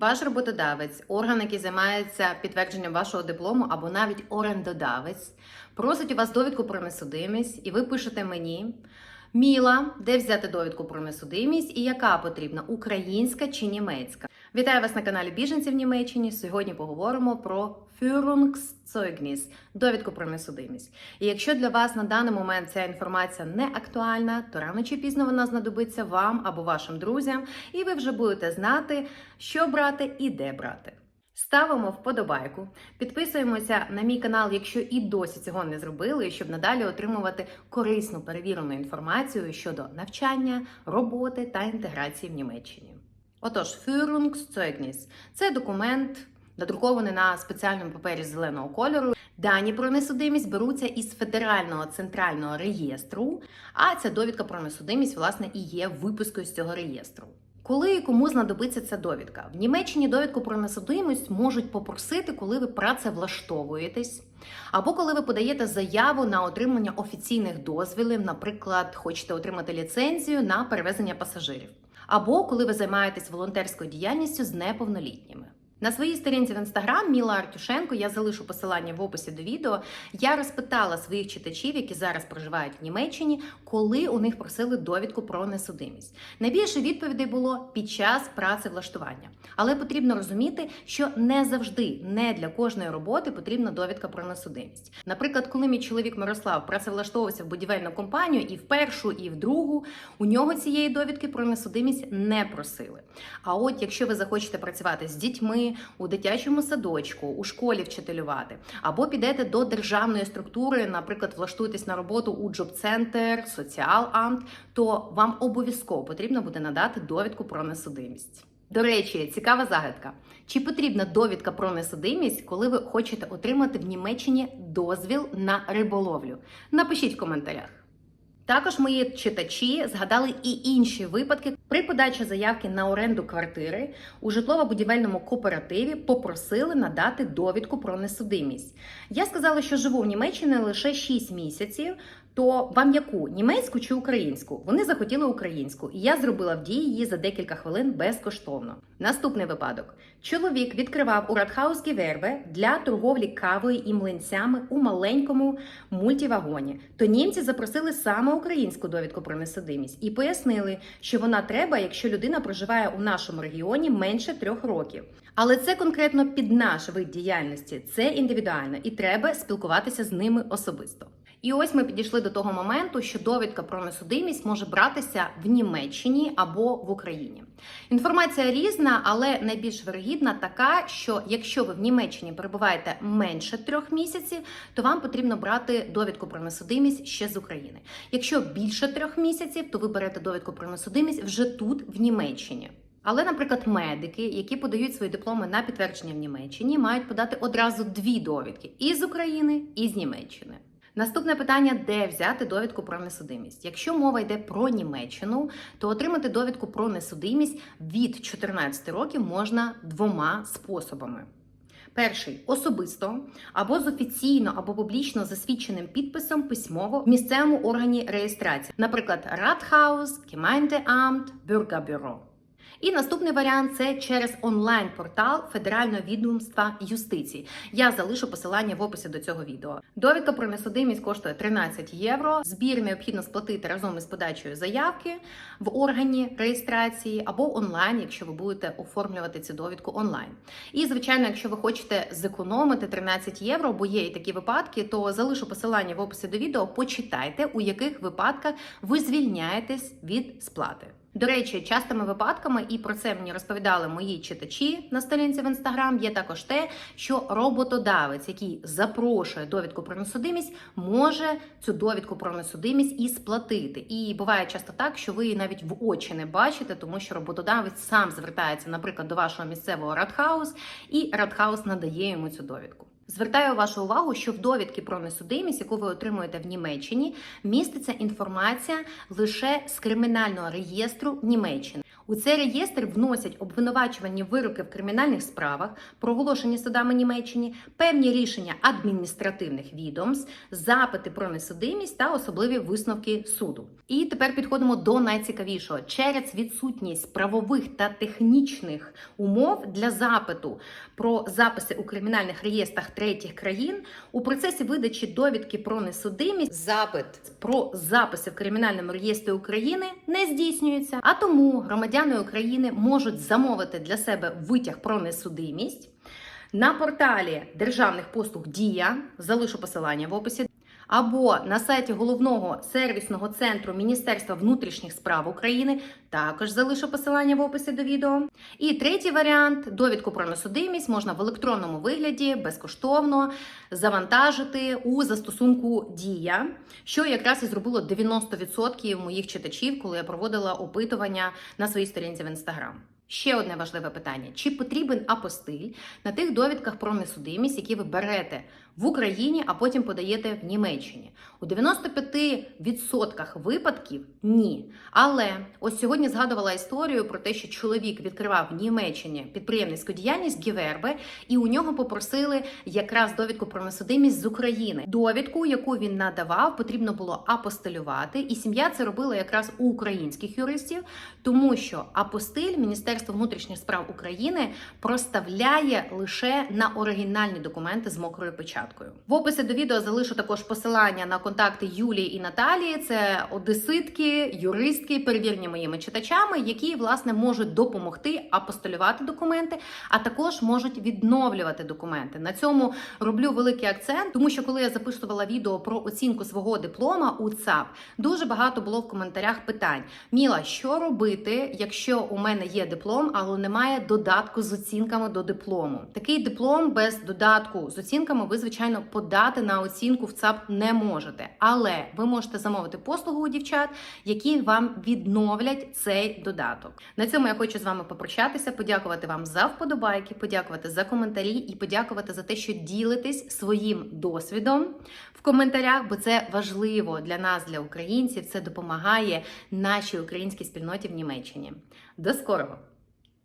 Ваш роботодавець, орган, який займається підтвердженням вашого диплому, або навіть орендодавець, просить у вас довідку про несудимість, і ви пишете мені. Міла, де взяти довідку про несудимість і яка потрібна українська чи німецька? Вітаю вас на каналі Біженці в Німеччині. Сьогодні поговоримо про Führungszeugnis – довідку про несудимість. І якщо для вас на даний момент ця інформація не актуальна, то рано чи пізно вона знадобиться вам або вашим друзям, і ви вже будете знати, що брати і де брати. Ставимо вподобайку, підписуємося на мій канал, якщо і досі цього не зробили, щоб надалі отримувати корисну перевірену інформацію щодо навчання, роботи та інтеграції в Німеччині. Отож, Führungszeugnis – це документ, надрукований на спеціальному папері зеленого кольору. Дані про несудимість беруться із федерального центрального реєстру, а ця довідка про несудимість, власне, і є випискою з цього реєстру. Коли і кому знадобиться ця довідка? В Німеччині довідку про несудимість можуть попросити, коли ви працевлаштовуєтесь, або коли ви подаєте заяву на отримання офіційних дозвілів, наприклад, хочете отримати ліцензію на перевезення пасажирів, або коли ви займаєтесь волонтерською діяльністю з неповнолітніми. На своїй сторінці в інстаграм Міла Артюшенко, я залишу посилання в описі до відео. Я розпитала своїх читачів, які зараз проживають в Німеччині, коли у них просили довідку про несудимість. Найбільше відповідей було під час працевлаштування. Але потрібно розуміти, що не завжди, не для кожної роботи потрібна довідка про несудимість. Наприклад, коли мій чоловік Мирослав працевлаштовувався в будівельну компанію і в першу, і в другу, у нього цієї довідки про несудимість не просили. А от якщо ви захочете працювати з дітьми, у дитячому садочку, у школі вчителювати, або підете до державної структури, наприклад, влаштуєтесь на роботу у джоб-центр, соціал-амт, то вам обов'язково потрібно буде надати довідку про несудимість. До речі, цікава загадка. Чи потрібна довідка про несудимість, коли ви хочете отримати в Німеччині дозвіл на риболовлю? Напишіть в коментарях. Також мої читачі згадали і інші випадки при подачі заявки на оренду квартири у житлово-будівельному кооперативі попросили надати довідку про несудимість. Я сказала, що живу в Німеччині лише 6 місяців. То вам яку німецьку чи українську? Вони захотіли українську, і я зробила в дії її за декілька хвилин безкоштовно. Наступний випадок: чоловік відкривав у Радхаус Гівербе для торговлі кавою і млинцями у маленькому мультивагоні. То німці запросили саме українську довідку про несудимість і пояснили, що вона треба, якщо людина проживає у нашому регіоні менше трьох років. Але це конкретно під наш вид діяльності, це індивідуально, і треба спілкуватися з ними особисто. І ось ми підійшли до того моменту, що довідка про несудимість може братися в Німеччині або в Україні. Інформація різна, але найбільш вирогідна така, що якщо ви в Німеччині перебуваєте менше трьох місяців, то вам потрібно брати довідку про несудимість ще з України. Якщо більше трьох місяців, то ви берете довідку про несудимість вже тут, в Німеччині. Але, наприклад, медики, які подають свої дипломи на підтвердження в Німеччині, мають подати одразу дві довідки і з України, і з Німеччини. Наступне питання: де взяти довідку про несудимість? Якщо мова йде про Німеччину, то отримати довідку про несудимість від 14 років можна двома способами. Перший особисто або з офіційно або публічно засвідченим підписом письмово в місцевому органі реєстрації, наприклад, Rathaus, Gemeindeamt, Bürgerbüro. І наступний варіант це через онлайн-портал Федерального відомства юстиції. Я залишу посилання в описі до цього відео. Довідка про несудимість коштує 13 євро. Збір необхідно сплатити разом із подачею заявки в органі реєстрації або онлайн, якщо ви будете оформлювати цю довідку онлайн. І звичайно, якщо ви хочете зекономити 13 євро, бо є і такі випадки, то залишу посилання в описі до відео. Почитайте, у яких випадках ви звільняєтесь від сплати. До речі, частими випадками, і про це мені розповідали мої читачі на сторінці в інстаграм. Є також те, що роботодавець, який запрошує довідку про несудимість, може цю довідку про несудимість і сплатити. І буває часто так, що ви навіть в очі не бачите, тому що роботодавець сам звертається, наприклад, до вашого місцевого радхаус, і радхаус надає йому цю довідку. Звертаю вашу увагу, що в довідки про несудимість, яку ви отримуєте в Німеччині, міститься інформація лише з кримінального реєстру Німеччини. У цей реєстр вносять обвинувачувальні вироки в кримінальних справах, проголошені судами Німеччини, певні рішення адміністративних відомств, запити про несудимість та особливі висновки суду. І тепер підходимо до найцікавішого через відсутність правових та технічних умов для запиту про записи у кримінальних реєстрах третіх країн у процесі видачі довідки про несудимість запит про записи в кримінальному реєстрі України не здійснюється. А тому громадяни України можуть замовити для себе витяг про несудимість на порталі державних послуг Дія залишу посилання в описі. Або на сайті головного сервісного центру Міністерства внутрішніх справ України також залишу посилання в описі до відео. І третій варіант довідку про несудимість можна в електронному вигляді безкоштовно завантажити у застосунку Дія, що якраз і зробило 90% моїх читачів, коли я проводила опитування на своїй сторінці в інстаграм. Ще одне важливе питання: чи потрібен апостиль на тих довідках про несудимість, які ви берете в Україні, а потім подаєте в Німеччині? У 95% випадків ні. Але ось сьогодні згадувала історію про те, що чоловік відкривав в Німеччині підприємницьку діяльність Гівербе, і у нього попросили якраз довідку про несудимість з України. Довідку, яку він надавав, потрібно було апостилювати, і сім'я це робила якраз у українських юристів, тому що апостиль Міністерство внутрішніх справ України проставляє лише на оригінальні документи з мокрою печаткою. В описі до відео залишу також посилання на контакти Юлії і Наталії. Це одеситки, юристки, перевірені моїми читачами, які власне можуть допомогти апостолювати документи, а також можуть відновлювати документи. На цьому роблю великий акцент, тому що коли я записувала відео про оцінку свого диплома у ЦАП, дуже багато було в коментарях питань: Міла, що робити, якщо у мене є диплом, але немає додатку з оцінками до диплому? Такий диплом без додатку з оцінками ви, звичайно, подати на оцінку в ЦАП не можете, але ви можете замовити послугу у дівчат, які вам відновлять цей додаток. На цьому я хочу з вами попрощатися, подякувати вам за вподобайки, подякувати за коментарі і подякувати за те, що ділитесь своїм досвідом в коментарях, бо це важливо для нас, для українців. Це допомагає нашій українській спільноті в Німеччині. До скорого!